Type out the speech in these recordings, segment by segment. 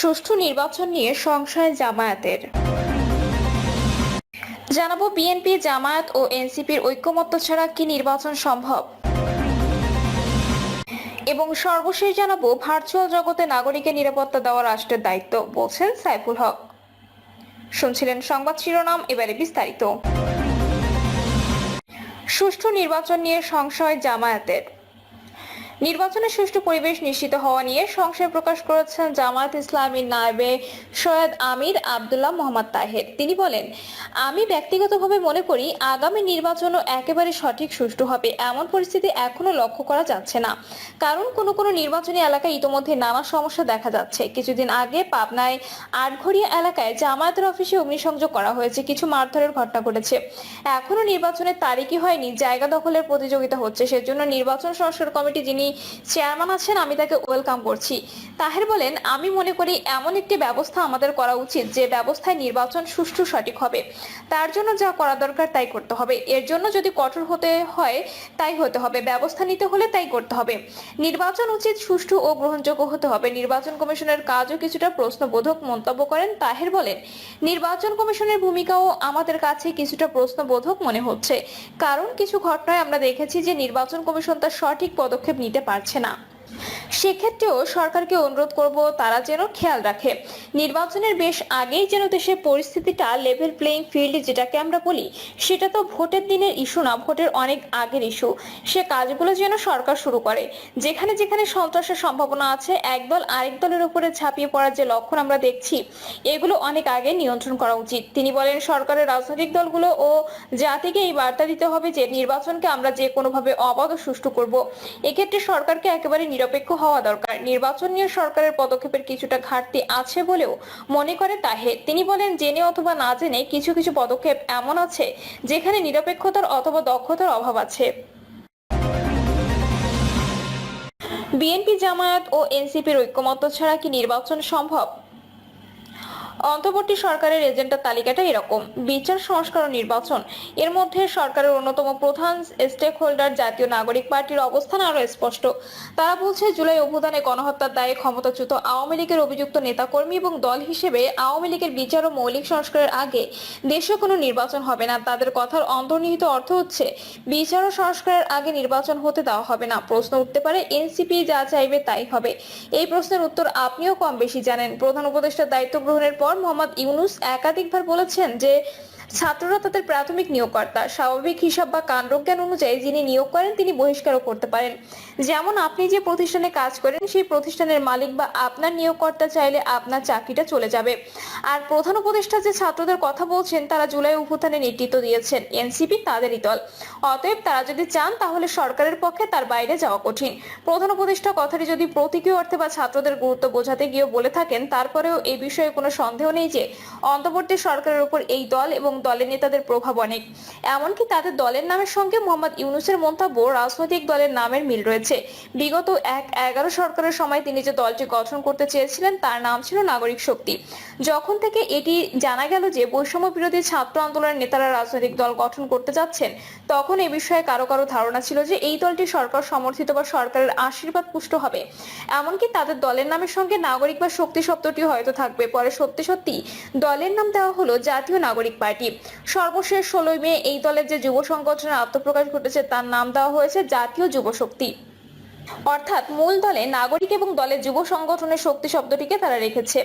সুষ্ঠু নির্বাচন নিয়ে সংশয় জামায়াতের। জানাব বিএনপি জামায়াত ও এনসিপির ঐক্যমত্য ছাড়া কি নির্বাচন সম্ভব? এবং সর্বশেষ জানাব ভার্চুয়াল জগতে নাগরিকের নিরাপত্তা দেওয়া রাষ্ট্রের দায়িত্ব, বলছেন সাইফুল হক। শুনছিলেন সংবাদ শিরোনাম, এবারে বিস্তারিত। সুষ্ঠু নির্বাচন নিয়ে সংশয় জামায়াতের। নির্বাচনের সুষ্ঠু পরিবেশ নিশ্চিত হওয়া নিয়ে সংশয় প্রকাশ করেছেন জামায়াত ইসলামীর নায়েবে সৈয়দ আমির আব্দুল্লাহ মোহাম্মদ তাহের। তিনি বলেন, আমি ব্যক্তিগতভাবে মনে করি, আগামী নির্বাচনও একেবারে সঠিক সুষ্ঠু হবে। এমন পরিস্থিতি এখনও লক্ষ্য করা যাচ্ছে না। কারণ কোনো কোনো নির্বাচনী এলাকায় ইতোমধ্যে নানা সমস্যা দেখা যাচ্ছে। কিছুদিন আগে পাবনায় আটঘরিয়া এলাকায় জামায়াতের অফিসে অগ্নিসংযোগ করা হয়েছে। কিছু মারধরের ঘটনা ঘটেছে। এখনও নির্বাচনের তারিখই হয়নি। জায়গা দখলের প্রতিযোগিতা হচ্ছে। সেজন্য নির্বাচন সংস্কার কমিটি যিনি চেয়ারম্যান আছেন, আমি তাকে ওয়েলকাম করছি। তাহের বলেন, আমি মনে করি এমন একটি ব্যবস্থা আমাদের করা উচিত যে ব্যবস্থায় নির্বাচন সুষ্ঠু সঠিক হবে। তার জন্য যা করা দরকার তাই করতে হবে। এর জন্য যদি কঠোর হতে হয়, তাই হতে হবে। ব্যবস্থা নিতে হলে তাই করতে হবে। নির্বাচন উচিত সুষ্ঠু ও গ্রহণযোগ্য হতে হবে। নির্বাচন কমিশনের কাজও কিছুটা প্রশ্নবোধক মন্তব্য করেন। তাহের বলেন, নির্বাচন কমিশনের ভূমিকাও আমাদের কাছে কিছুটা প্রশ্নবোধক মনে হচ্ছে। কারণ কিছু ঘটনায় আমরা দেখেছি যে নির্বাচন কমিশন তার সঠিক পদক্ষেপ নিতে পারছে না। সেক্ষেত্রেও সরকারকে অনুরোধ করব, তারা যেন খেয়াল রাখে। নির্বাচনের বেশ আগেই যেন দেশের পরিস্থিতিটা লেভেল প্লেইং ফিল্ড যেটাকে আমরা বলি, সেটা তো ভোটের দিনের ইস্যু না, ভোটের অনেক আগের ইস্যু সে কাজগুলো যেন সরকার শুরু করে। যেখানে যেখানে সন্ত্রাসের সম্ভাবনা আছে একদল আরেক দলের উপরে ঝাঁপিয়ে পড়ার যে লক্ষণ আমরা দেখছি, এগুলো অনেক আগে নিয়ন্ত্রণ করা উচিত। তিনি বলেন, সরকারের রাজনৈতিক দলগুলো ও জাতিকে এই বার্তা দিতে হবে যে, নির্বাচনকে আমরা যে কোনোভাবে অবাধ সুষ্ঠু করব। এক্ষেত্রে সরকারকে একেবারে নিরপেক্ষ হওয়া দরকার। নির্বাচন নিয়ে সরকারের পদক্ষেপের কিছুটা ঘাটতি আছে বলেও মনে করে তাহে। তিনি বলেন, জেনে অথবা না জেনে কিছু কিছু পদক্ষেপ এমন আছে যেখানে নিরপেক্ষতার অথবা দক্ষতার অভাব আছে। বিএনপি জামায়াত ও এনসিপির ঐক্যমত্য ছাড়া কি নির্বাচন সম্ভব? অন্তর্বর্তী সরকারের এজেন্ডার তালিকাটা এরকম। বিচার, সংস্কার ও নির্বাচন। এর মধ্যে সরকারের অন্যতম প্রধান স্টেক হোল্ডার জাতীয় নাগরিক পার্টির অবস্থান আরও স্পষ্ট। তারা বলছে, জুলাই অভ্যুত্থানে গণহত্যার দায়ে ক্ষমতাচ্যুত আওয়ামী লীগের অভিযুক্ত নেতাকর্মী এবং দল হিসেবে আওয়ামী লীগের বিচার ও মৌলিক সংস্কারের আগে দেশে কোনো নির্বাচন হবে না। তাদের কথার অন্তর্নিহিত অর্থ হচ্ছে, বিচার ও সংস্কারের আগে নির্বাচন হতে দেওয়া হবে না। প্রশ্ন উঠতে পারে, এনসিপি যা চাইবে তাই হবে। এই প্রশ্নের উত্তর আপনিও কম বেশি জানেন। প্রধান উপদেষ্টার দায়িত্ব গ্রহণের পর মোহাম্মদ ইউনুস একাধিকবার বলেছেন যে ছাত্ররা তাদের প্রাথমিক নিয়োগকর্তা, স্বাভাবিক হিসাব বা কাণ্ডজ্ঞান অনুযায়ী যিনি নিয়োগ করেন তিনি বহিষ্কারও করতে পারেন। যেমন আপনি যে প্রতিষ্ঠানে কাজ করেন, সেই প্রতিষ্ঠানের মালিক বা আপনার নিয়োগকর্তা চাইলে আপনার চাকরিটা চলে যাবে। আর প্রধান উপদেষ্টা যে ছাত্রদের কথা বলছেন, তারা জুলাই অভ্যুত্থানে নেতৃত্ব দিয়েছেন। এনসিপি তাদেরই দল। অতএব তারা যদি চান, তাহলে সরকারের পক্ষে তার বাইরে যাওয়া কঠিন। প্রধান উপদেষ্টা কথাটি যদি প্রতীকী অর্থে বা ছাত্রদের গুরুত্ব বোঝাতে গিয়ে বলে থাকেন, তারপরেও এই বিষয়ে কোনো সন্দেহ নেই যে, অন্তর্বর্তী সরকারের উপর এই দল এবং দলের নেতাদের প্রভাব অনেক। এমনকি তাদের দলের নামের সঙ্গে মোহাম্মদ ইউনুসের মন্তব্য রাজনৈতিক দলের নামের মিল রয়েছে। বিগত এক এগারো সরকারের সময় তিনি যে দলটি গঠন করতে চেয়েছিলেন, তার নাম ছিল নাগরিক শক্তি। যখন থেকে এটি জানা গেল যে বৈষম্য বিরোধী ছাত্র আন্দোলনের নেতারা রাজনৈতিক দল গঠন করতে যাচ্ছেন, তখন এ বিষয়ে কারও কারও ধারণা ছিল যে এই দলটি সরকার সমর্থিত বা সরকারের আশীর্বাদ পুষ্ট হবে। এমনকি তাদের দলের নামের সঙ্গে নাগরিক বা শক্তি শব্দটি হয়তো থাকবে। পরে সত্যি সত্যি দলের নাম দেওয়া হলো জাতীয় নাগরিক পার্টি। সর্বশেষ ষোলোই মে এই দলের যে যুব সংগঠনের আত্মপ্রকাশ ঘটেছে, তার নাম দেওয়া হয়েছে জাতীয় যুব শক্তি। অর্থাৎ মূল দলে নাগরিক এবং দলের যুব সংগঠনের শক্তি শব্দটিকে তারা রেখেছে।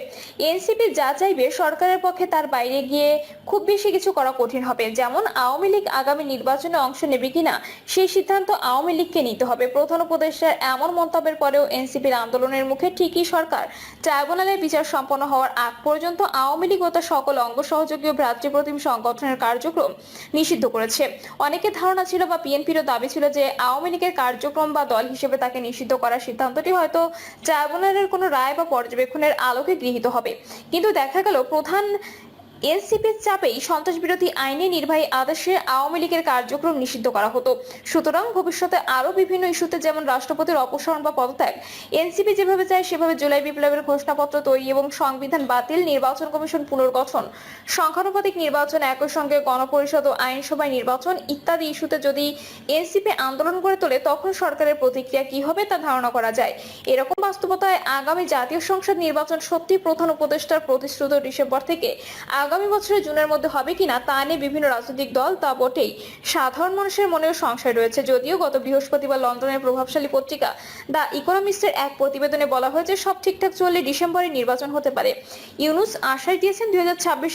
এনসিপি যা চাইবে সরকারের পক্ষে তার বাইরে গিয়ে খুব বেশি কিছু করা কঠিন হবে। যেমন আওয়ামী লীগ আগামী নির্বাচনে অংশ নেবে কিনা, সেই সিদ্ধান্ত আওয়ামী লীগকে নিতে হবে। প্রধান উপদেষ্টার এমন মন্তব্যের পরেও এনসিপির আন্দোলনের মুখে ঠিকই সরকার। ট্রাইব্যুনালের বিচার সম্পন্ন হওয়ার আগ পর্যন্ত আওয়ামী লীগ ও তার সকল অঙ্গ সহযোগী ও ভ্রাতৃপ্রতিম সংগঠনের কার্যক্রম নিষিদ্ধ করেছে। অনেকের ধারণা ছিল বা বিএনপিরও দাবি ছিল যে আওয়ামী লীগের কার্যক্রম বা দল হিসেবে তাকে নিষিদ্ধ করার সিদ্ধান্তটি হয়তো ট্রাইব্যুনালের কোনো রায় বা পর্যবেক্ষণের আলোকে গৃহীত হবে। কিন্তু দেখা গেল প্রধান এনসিপির চাপেই সন্ত্রাস বিরোধী আইনে নির্বাহী আদেশে আওয়ামী লীগের কার্যক্রম নিষিদ্ধ করা হতো। সুতরাং ভবিষ্যতে আরও বিভিন্ন ইস্যুতে যেমন রাষ্ট্রপতির অপসারণ বা পদত্যাগ, এনসিপি যেভাবে চায় সেভাবে জুলাই বিপ্লবের ঘোষণাপত্র তৈরি এবং সংবিধান বাতিল, নির্বাচন কমিশন পুনর্গঠন, সংখ্যানুপাতিক নির্বাচন, একই সঙ্গে গণপরিষদ ও আইনসভায় নির্বাচন ইত্যাদি ইস্যুতে যদি এনসিপি আন্দোলন করে তোলে, তখন সরকারের প্রতিক্রিয়া কি হবে তা ধারণা করা যায়। এরকম বাস্তবতায় আগামী জাতীয় সংসদ নির্বাচন সত্যি প্রধান উপদেষ্টার প্রতিশ্রুত ডিসেম্বর থেকে আগামী বছরের জুনের মধ্যে হবে কিনা তা নিয়ে বিভিন্ন রাজনৈতিক দল তা বটেই। সাধারণ মানুষের মনেও সংশয় রয়েছে। যদিও গত বৃহস্পতিবার লন্ডনের প্রভাবশালী পত্রিকা দ্য ইকোনমিস্টের এক প্রতিবেদনে বলা হয়েছে, সব ঠিকঠাক চললে ডিসেম্বরে নির্বাচন হতে পারে। ইউনুস আশায় দিয়েছেন, দুই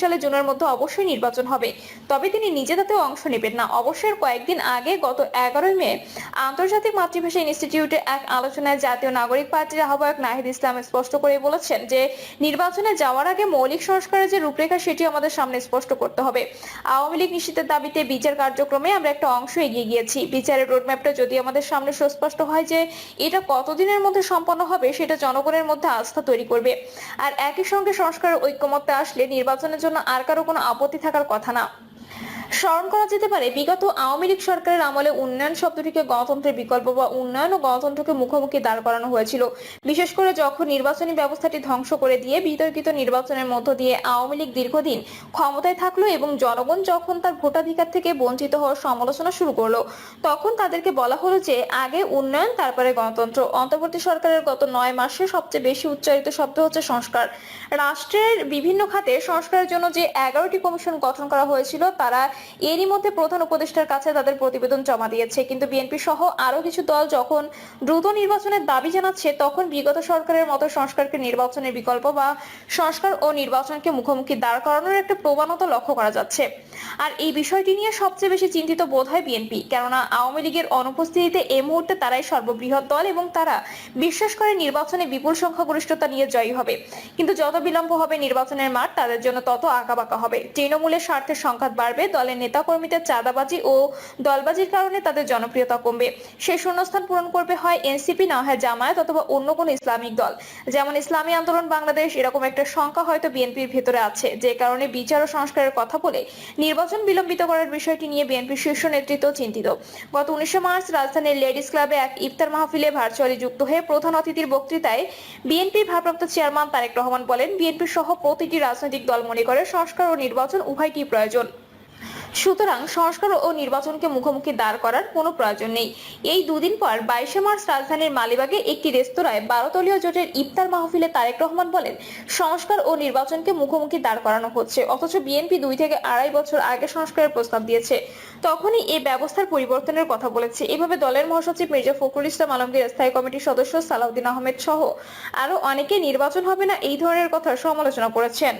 সালে জুনের মধ্যে অবশ্যই নির্বাচন হবে। তবে তিনি নিজে তাতে অংশ নেবেন না। অবশ্যই কয়েকদিন আগে গত এগারোই মে আন্তর্জাতিক মাতৃভাষা ইনস্টিটিউটে এক আলোচনায় জাতীয় নাগরিক পার্টির আহ্বায়ক নাহিদ ইসলাম স্পষ্ট করে বলেছেন যে, নির্বাচনে যাওয়ার আগে মৌলিক সংস্কারের যে রূপরেখা সেটি আমাদের সামনে স্পষ্ট করতে হবে। আওয়ামী লীগ নিশ্চিতের দাবিতে বিচার কার্যক্রমে আমরা একটা অংশ এগিয়ে গিয়েছি। বিচারের রোডম্যাপটা যদি আমাদের সামনে সুস্পষ্ট হয় যে এটা কতদিনের মধ্যে সম্পন্ন হবে, সেটা জনগণের মধ্যে আস্থা তৈরি করবে। আর একই সঙ্গে সংস্কারের ঐক্যমত্যে আসলে নির্বাচনের জন্য আর কারও কোনো আপত্তি থাকার কথা না। স্মরণ করা যেতে পারে, বিগত আওয়ামী লীগ সরকারের আমলে উন্নয়ন শব্দটিকে গণতন্ত্রের বিকল্প বা উন্নয়ন ও গণতন্ত্রকে মুখোমুখি দাঁড় করানো হয়েছিল। বিশেষ করে যখন নির্বাচনী ব্যবস্থাটি ধ্বংস করে দিয়ে বিতর্কিত নির্বাচনের মধ্য দিয়ে আওয়ামী লীগ দীর্ঘদিন ক্ষমতায় থাকল এবং জনগণ যখন তার ভোটাধিকার থেকে বঞ্চিত হওয়ার সমালোচনা শুরু করল, তখন তাদেরকে বলা হলো যে, আগে উন্নয়ন, তারপরে গণতন্ত্র। অন্তর্বর্তী সরকারের গত নয় মাসে সবচেয়ে বেশি উচ্চারিত শব্দ হচ্ছে সংস্কার। রাষ্ট্রের বিভিন্ন খাতে সংস্কারের জন্য যে এগারোটি কমিশন গঠন করা হয়েছিল, তারা এরই মধ্যে প্রধান উপদেষ্টার কাছে তাদের প্রতিবেদন জমা দিয়েছে। কিন্তু বিএনপি সহ আরও কিছু দল যখন দ্রুত নির্বাচনের দাবি জানাচ্ছে, তখন বিগত সরকারের মতো সংস্কারকে নির্বাচনের বিকল্প বা সংস্কার ও নির্বাচনকে মুখোমুখি দাঁড় করানোর একটা প্রবণতা লক্ষ্য করা যাচ্ছে। আর এই বিষয়টি নিয়ে সবচেয়ে বেশি চিন্তিত বোধ হয় বিএনপি। কেননা আওয়ামী লীগের অনুপস্থিতিতে এই মুহূর্তে তারাই সর্ববৃহৎ দল এবং তারা বিশ্বাস করে নির্বাচনে বিপুল সংখ্যাগরিষ্ঠতা নিয়ে জয়ী হবে। কিন্তু যত বিলম্ব হবে নির্বাচনের মাঠ, তাদের জন্য তত আঁকাবাঁকা হবে। তৃণমূলের স্বার্থের সংঘাত বাড়বে দলের নেতাকর্মীদের চাঁদাবাজি ও দলবাজির কারণে তাদের জনপ্রিয়তা কমবে। সেই শূন্যস্থান পূরণ করবে হয় এনসিপি, না হয় জামায়াত অথবা অন্য কোনো ইসলামিক দল। যেমন ইসলামী আন্দোলন বাংলাদেশ, এরকম একটা সংখ্যা হয়তো বিএনপির ভেতরে আছে। যে কারণে বিচার ও সংস্কারের কথা বলে নির্বাচন বিলম্বিত করার বিষয়টি নিয়ে বিএনপির শীর্ষ নেতৃত্ব চিন্তিত। গত উনিশে মার্চ রাজধানীর লেডিস ক্লাবে এক ইফতার মাহফিলে ভার্চুয়ালি যুক্ত হয়ে প্রধান অতিথির বক্তৃতায় বিএনপির ভারপ্রাপ্ত চেয়ারম্যান তারেক রহমান বলেন, বিএনপি সহ প্রতিটি রাজনৈতিক দল মনে করে সংস্কার ও নির্বাচন উভয়টি প্রয়োজন। সুতরাং সংস্কার ও নির্বাচনকে মুখোমুখি দাঁড় করার কোনো প্রয়োজন নেই। এই দুদিন পর বাইশে মার্চ রাজধানীর মালিবাগে একটি রেস্তোরাঁয় বারোতলীয় জোটের ইফতার মাহফিলে তারেক রহমান বলেন, সংস্কার ও নির্বাচনকে মুখোমুখি দাঁড় করানো হচ্ছে, অথচ বিএনপি দুই থেকে আড়াই বছর আগে সংস্কারের প্রস্তাব দিয়েছে। তখনই এই ব্যবস্থার পরিবর্তনের কথা বলেছে। এভাবে দলের মহাসচিব মির্জা ফখরুল ইসলাম আলমগীর, স্থায়ী কমিটির সদস্য সালাউদ্দিন আহমেদ সহ আরও অনেকে নির্বাচন হবে না এই ধরনের কথা সমালোচনা করেছেন।